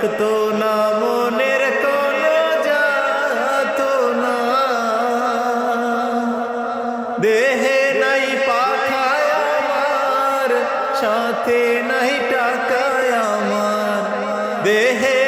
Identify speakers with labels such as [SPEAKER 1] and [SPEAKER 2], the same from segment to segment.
[SPEAKER 1] থাকতো না মনের কোনো যাত না। দেহে নাই পাখায় আমার, সাথে নাই টাকায় আমার। দেহে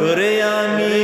[SPEAKER 1] তোরে আমি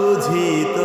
[SPEAKER 1] বুঝিত